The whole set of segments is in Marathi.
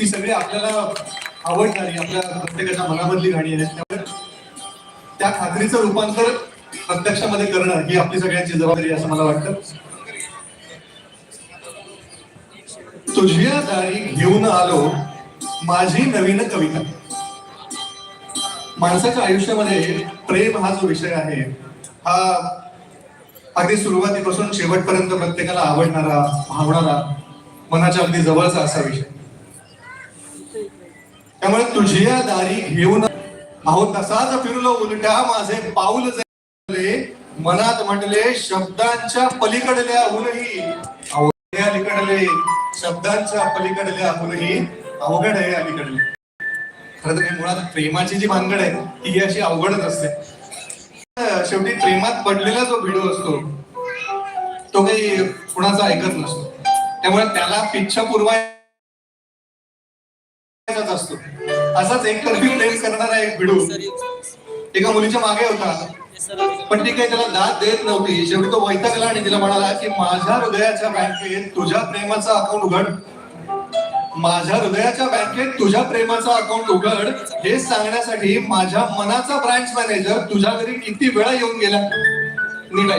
ती सगळी आपल्याला आवडणारी आपल्या प्रत्येकाच्या मनामधली गाणी आहेत. त्यामुळे त्या खात्रीचं रूपांतर प्रत्यक्षामध्ये करणं ही आपली सगळ्यांची जबाबदारी असं मला वाटतं. तुझ्या दारी घेऊन आलो माझी नवीन कविता. माणसाच्या आयुष्यामध्ये प्रेम हा जो विषय आहे हा अगदी सुरुवातीपासून शेवटपर्यंत प्रत्येकाला आवडणारा भावणारा मनाच्या अगदी जवळचा असा विषय. त्यामुळे तुझ्या दारी घेऊन अहो तसाच फिरलो उलटा माझे पाऊल जगले मनात म्हटले शब्दांच्या पलीकडल्याहूनही अवघड अलीकडले. शब्दांच्या पलीकडल्याहूनही अवघड आहे अलीकडले. खरं तर हे मुळात प्रेमाची जी भानगड आहे ती ही अशी अवघडच असते. शेवटी प्रेमात पडलेला जो भिडू असतो तो काही कुणाचा ऐकत नसतो. त्यामुळे त्याला पिच्छा पुरवायचाच असतो. असाच एकतर्फी प्रेम करणारा एक भिडू. एका मुलीच्या मागे होता. पण ती काही त्याला दाद देत नव्हती. शेवटी तो वैतागला आणि तिला म्हणाला की माझ्या हृदयाच्या बँकेत तुझ्या प्रेमाचा अकाउंट उघड. माझ्या हृदयाच्या बँकेत तुझ्या प्रेमाचा अकाउंट उघड. हे सांगण्यासाठी माझ्या मनाचा ब्रांच मॅनेजर तुझ्या घरी किती वेळा येऊन गेला. नीट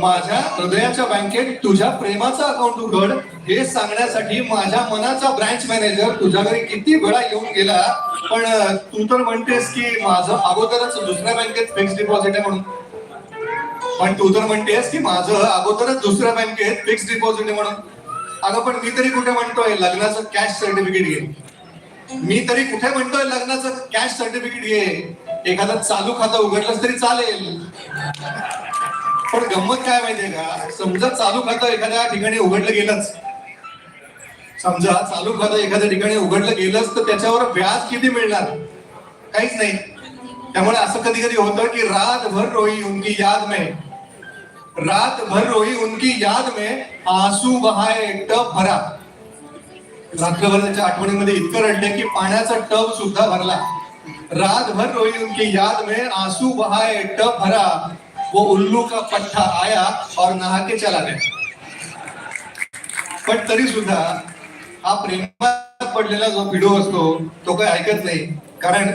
माझ्या हृदयाच्या बँकेत तुझ्या प्रेमाचा अकाउंट उघड. हे सांगण्यासाठी माझ्या मनाचा ब्रँच मॅनेजर तुझ्या घरी किती वेळा येऊन गेला. पण तू तर म्हणतेस की माझं अगोदरच दुसऱ्या बँकेत फिक्स डिपॉझिट आहे म्हणून. पण तू तर म्हणतेस की माझं अगोदरच दुसऱ्या बँकेत फिक्स डिपॉझिट आहे म्हणून. अगं पण मी तरी कुठे म्हणतोय लग्नाचं कॅश सर्टिफिकेट घे. मी तरी कुठे म्हणतोय लग्नाचं कॅश सर्टिफिकेट घे. एखादं चालू खातं उघडलंच तरी चालेल. पण गंमत काय माहितीये का? समजा चालू खातं एखाद्या ठिकाणी उघडलं गेलंच. समजा चालू खातं एखाद्या ठिकाणी उघडलं गेलंच तर त्याच्यावर व्याज किती मिळणार? काहीच नाही. त्यामुळे असं कधी कधी होतं की रात भर रोई उनकी याद में. रात भर रोई उनकी याद में आसू बहाय टप भरा. रात्रभर त्याच्या आठवणीमध्ये इतकं रडले की पाण्याचा टब सुद्धा भरला. रात भर रोई उनकी याद में आसू बहाय टप भरा. वो उल्लू का पट्टा आया और नहा के चला गया। पण तरी सुद्धा हा प्रेमात पडलेला जो व्हिडिओ असतो तो काही ऐकत नाही. कारण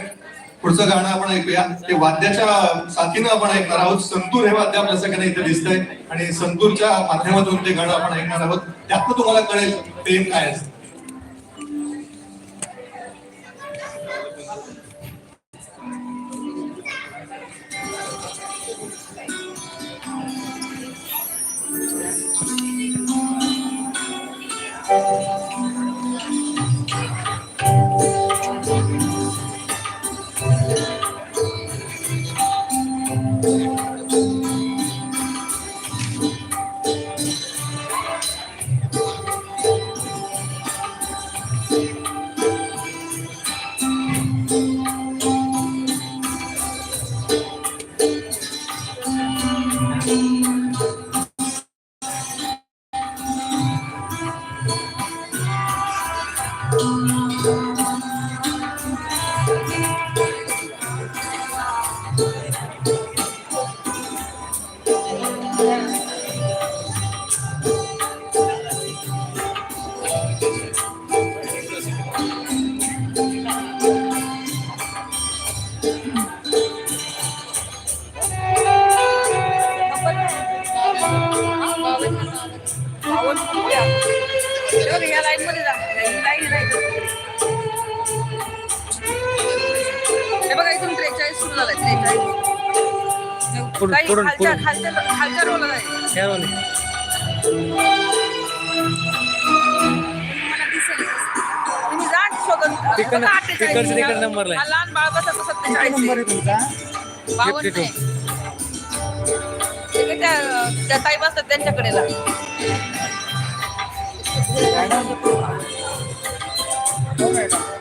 पुढचं गाणं आपण ऐकूया. ते वाद्याच्या साथीनं आपण ऐकणार आहोत. संतूर हे वाद्य आपल्या सगळ्यांना इथे दिसतंय आणि संतूरच्या माध्यमातून ते गाणं आपण ऐकणार आहोत. त्यातनं तुम्हाला कळेल प्रेम काय असतं. या लाईन मध्ये जा ही लाईन हे बघा इथून त्रेचाळीस सुरू झालाय त्रेचाळीस खालच्या. खालच्या खालच्या रोला मला दिसेल तुम्ही जा शोधून तिकडनं- बघा, 48. तिकडचं तिकडं number ला आहे. हा लहान बाळ बसत सत्तेचाळीस. बावन्न 52. आहे. ते त्या त्या ताई बसतात त्यांच्याकडे 晚上就不用了等会吧。